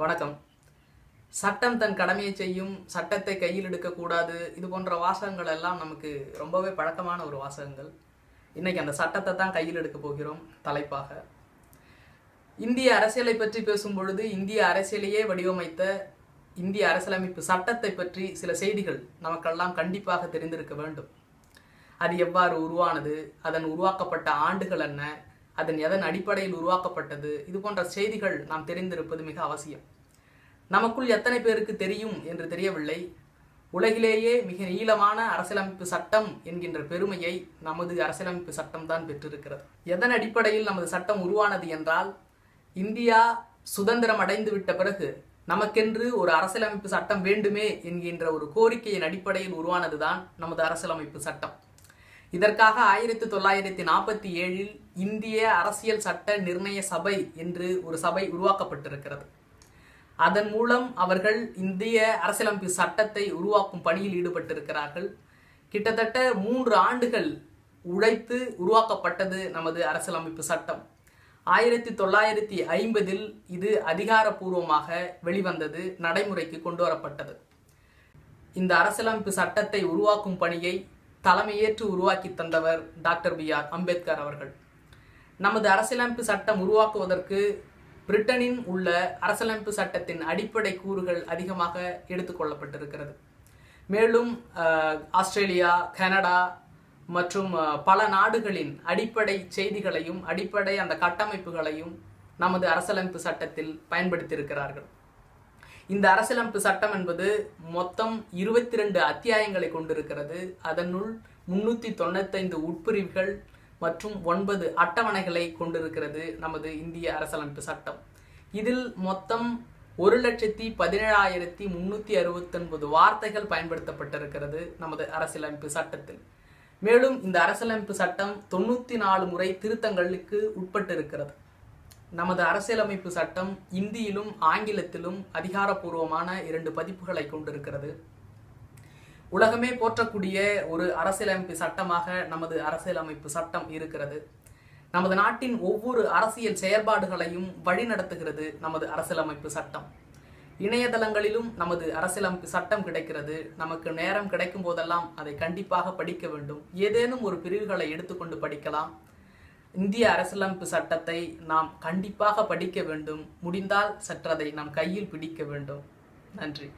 வணக்கம். சட்டம் தன் கடமையை செய்யும் சட்டத்தை கையில் எடுக்கக்கூடாது இது போன்ற வாசகங்கள் எல்லாம் நமக்கு ரொம்பவே பழக்கமான ஒரு வாசகங்கள். இன்னைக்கு அந்த சட்டத்தை தான் கையில் எடுக்க போகிறோம் தலைப்பாக. இந்திய அரசியலை பற்றி பேசும் பொழுது இந்திய அரசியலையே வடிவமைத்த இந்திய அரசியலமைப்பு சட்டத்தை பற்றி சில செய்திகள் நமக்கெல்லாம் கண்டிப்பாக தெரிந்திருக்க வேண்டும். அது எவ்வாறு உருவானது அதன் உருவாக்கப்பட்ட ஆண்டுகள் என்ன அதன் எதன் அடிப்படையில் உருவாக்கப்பட்டது? இது போன்ற செய்திகள் நாம் தெரிந்திருப்பது மிக அவசியம். நமக்குள் எத்தனை பேருக்கு தெரியும் என்று தெரியவில்லை. உலகிலேயே மிக நீளமான அரசியலமைப்பு சட்டம் என்கின்ற பெருமையை நமது அரசியலமைப்பு சட்டம் தான் பெற்றிருக்கிறது. எதன் அடிப்படையில் நமது சட்டம் உருவானது என்றால் இந்தியா சுதந்திரம் அடைந்து விட்ட பிறகு நமக்கென்று ஒரு அரசியலமைப்பு சட்டம் வேண்டுமே என்கின்ற ஒரு கோரிக்கையின் அடிப்படையில் உருவானதுதான் நமது அரசியலமைப்பு சட்டம். இதற்காக ஆயிரத்தி தொள்ளாயிரத்தி நாற்பத்தி ஏழில் இந்திய அரசியல் சட்ட நிர்ணய சபை என்று ஒரு சபை உருவாக்கப்பட்டிருக்கிறது. அதன் மூலம் அவர்கள் இந்திய அரசியலமைப்பு சட்டத்தை உருவாக்கும் பணியில் ஈடுபட்டிருக்கிறார்கள். கிட்டத்தட்ட மூன்று ஆண்டுகள் உழைத்து உருவாக்கப்பட்டது நமது அரசியலமைப்பு சட்டம். ஆயிரத்தி தொள்ளாயிரத்தி ஐம்பதில் இது அதிகாரப்பூர்வமாக வெளிவந்தது நடைமுறைக்கு கொண்டு வரப்பட்டது. இந்த அரசியலமைப்பு சட்டத்தை உருவாக்கும் பணியை தலைமையேற்று உருவாக்கி தந்தவர் டாக்டர் பி ஆர் அம்பேத்கர் அவர்கள். நமது அரசியலமைப்பு சட்டம் உருவாக்குவதற்கு பிரிட்டனின் உள்ள அரசியலமைப்பு சட்டத்தின் அடிப்படை கூறுகள் அதிகமாக எடுத்துக்கொள்ளப்பட்டிருக்கிறது மேலும் ஆஸ்திரேலியா கனடா மற்றும் பல நாடுகளின் அடிப்படை செய்திகளையும் அடிப்படை அந்த கட்டமைப்புகளையும் நமது அரசியலமைப்பு சட்டத்தில் பயன்படுத்தியிருக்கிறார்கள். இந்த அரசியலமைப்பு சட்டம் என்பது மொத்தம் இருபத்தி ரெண்டு அத்தியாயங்களை கொண்டிருக்கிறது. அதனுள் முன்னூத்தி தொண்ணூத்தைந்து உட்பிரிவுகள் மற்றும் ஒன்பது அட்டவணைகளை கொண்டிருக்கிறது நமது இந்திய அரசியலமைப்பு சட்டம். இதில் மொத்தம் ஒரு லட்சத்தி பதினேழாயிரத்தி முன்னூத்தி அறுபத்தி ஒன்பது வார்த்தைகள் பயன்படுத்தப்பட்டிருக்கிறது நமது அரசியலமைப்பு சட்டத்தில். மேலும் இந்த அரசியலமைப்பு சட்டம் தொண்ணூத்தி நாலு முறை திருத்தங்களுக்கு உட்பட்டிருக்கிறது. நமது அரசியலமைப்பு சட்டம் இந்தியிலும் ஆங்கிலத்திலும் அதிகாரப்பூர்வமான இரண்டு பதிப்புகளை கொண்டிருக்கிறது. உலகமே போற்றக்கூடிய ஒரு அரசியலமைப்பு சட்டமாக நமது அரசியலமைப்பு சட்டம் இருக்கிறது. நமது நாட்டின் ஒவ்வொரு அரசியல் செயற்பாடுகளையும் வழிநடத்துகிறது நமது அரசியலமைப்பு சட்டம். இணையதளங்களிலும் நமது அரசியலமைப்பு சட்டம் கிடைக்கிறது. நமக்கு நேரம் கிடைக்கும் போதெல்லாம் அதை கண்டிப்பாக படிக்க வேண்டும். ஏதேனும் ஒரு பிரிவுகளை எடுத்துக்கொண்டு படிக்கலாம். இந்திய அரசியலமைப்பு சட்டத்தை நாம் கண்டிப்பாக படிக்க வேண்டும். முடிந்தால் சற்றதை நம் கையில் பிடிக்க வேண்டும். நன்றி.